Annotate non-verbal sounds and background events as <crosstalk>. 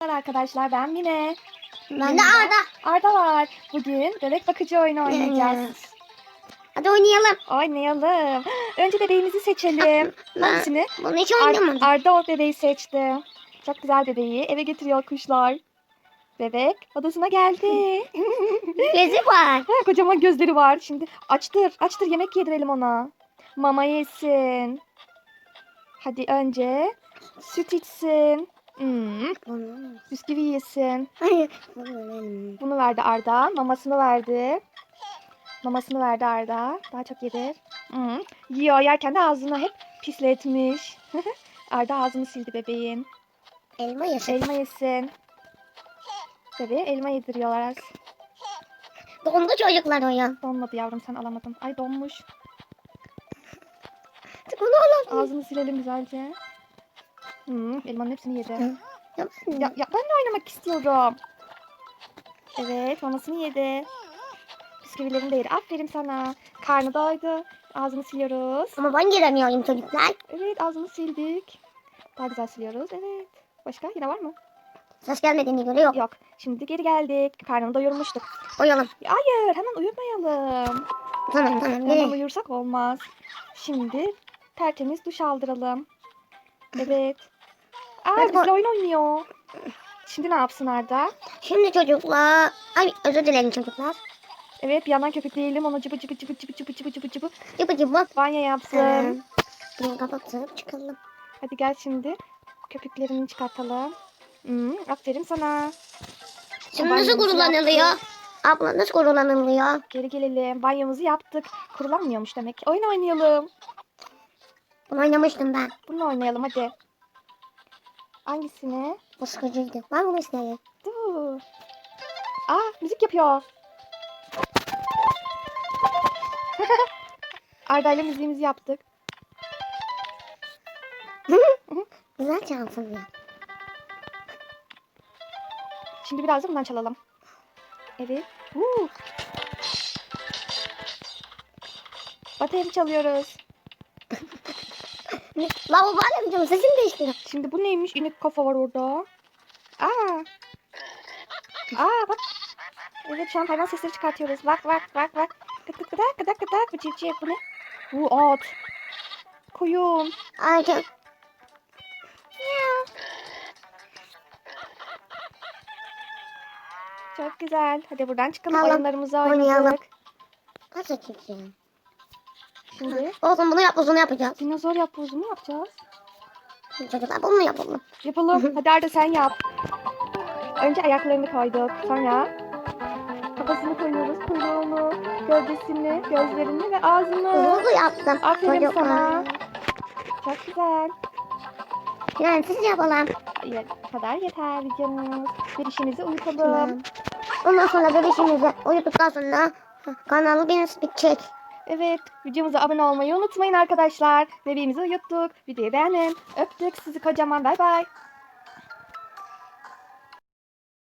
Merhaba arkadaşlar ben Mine. Ben de Arda. Arda var. Bugün bebek bakıcı oyunu oynayacağız. Hadi oynayalım. Oynayalım. Önce bebeğimizi seçelim. <laughs> Ben Hangisini? bunu hiç Ar- oynamadım. Arda o bebeği seçti. Çok güzel bebeği. Eve getiriyor kuşlar. Bebek odasına geldi. <laughs> Gezi var. Ha, kocaman gözleri var. Şimdi açtır. Açtır yemek yedirelim ona. Mama yesin. Hadi önce süt içsin. Hmm, Bunu. bisküvi yesin. <laughs> Hayır. Bunu. Bunu verdi Arda. Mamasını verdi. Mamasını verdi Arda. Daha çok yedir. Hı. Yiyor. Yerken de ağzını hep pisletmiş. <laughs> Arda ağzını sildi bebeğin. Elma yesin. Elma yesin. Bebeğe elma yediriyorlar. Dondu çocuklar oyun. Donmadı yavrum sen alamadın. Ay donmuş. Onu alalım. Ağzını silelim güzelce. Hı, elmanın hepsini yedi. Ya, Ya, ya ben de oynamak istiyorum. Evet mamasını yedi. Bisküvilerini de yedi. Aferin sana. Karnı doydu. Ağzını siliyoruz. Ama ben giremiyorum çocuklar. Evet ağzını sildik. Daha güzel siliyoruz. Evet. Başka yine var mı? Ses gelmediğini göre yok. Yok. Şimdi geri geldik. Karnını doyurmuştuk. Oynayalım. Hayır hemen uyutmayalım. Tamam tamam. Hemen uyursak olmaz. Şimdi tertemiz duş aldıralım. <laughs> Evet. Aa Hadi bizle oyun oynuyor. Şimdi ne yapsın Arda? Şimdi çocuklar. Ay özür dilerim çocuklar. Evet bir yandan köpükleyelim onu cıbı cıbı cıbı cıbı cıbı cıbı cıbı cıbı. Cıbı cıbı. Banyo yapsın. Ee, Bunu kapatıp çıkalım. Hadi gel şimdi köpüklerini çıkartalım. Hmm, aferin sana. Şimdi nasıl kurulanılıyor? Abla nasıl kurulanılıyor? Geri gelelim. Banyomuzu yaptık. Kurulanmıyormuş demek. Oyun oynayalım. Bunu oynamıştım ben. Bununla oynayalım hadi. Hangisini? Bu sıkıcıydı. Ben bunu isterim. Dur. Aa müzik yapıyor. <laughs> Arda ile müziğimizi yaptık. <laughs> Güzel çalsın ya. Şimdi biraz da bundan çalalım. Evet. Woo. Bateri çalıyoruz. Lavabo alemcim sesim değişti. Şimdi bu neymiş? İnek kafa var orada. Aa. Aa bak. Evet şu an hayvan sesleri çıkartıyoruz. Bak bak bak bak. Kıt kıt kıdak kıdak kıdak. Bu civciv bu ne? Bu at. Koyun. Ay çok. Çok güzel. Hadi buradan çıkalım. Tamam, Oyunlarımızı oynayalım. Nasıl çekeceğim? Şimdi Olsun bunu yap bunu yapacağız. dinozor yapbozu mu yapacağız? Çocuklar bunu yapalım. Yapalım. <laughs> Hadi Arda sen yap. Önce ayaklarını koyduk. Sonra kafasını koyuyoruz. Kuyruğunu, gövdesini, gözlerini ve ağzını. Hızlı yaptım. Aferin Çocuklar. sana. Çok güzel. Yani siz yapalım. Bu kadar yeter videomuz. Bir işimizi uyutalım. Ondan sonra bebişimizi uyuduktan sonra kanalı bir bitecek. Evet, videomuza abone olmayı unutmayın arkadaşlar. Bebeğimizi uyuttuk. Videoyu beğenin. Öptük sizi kocaman. Bay bay.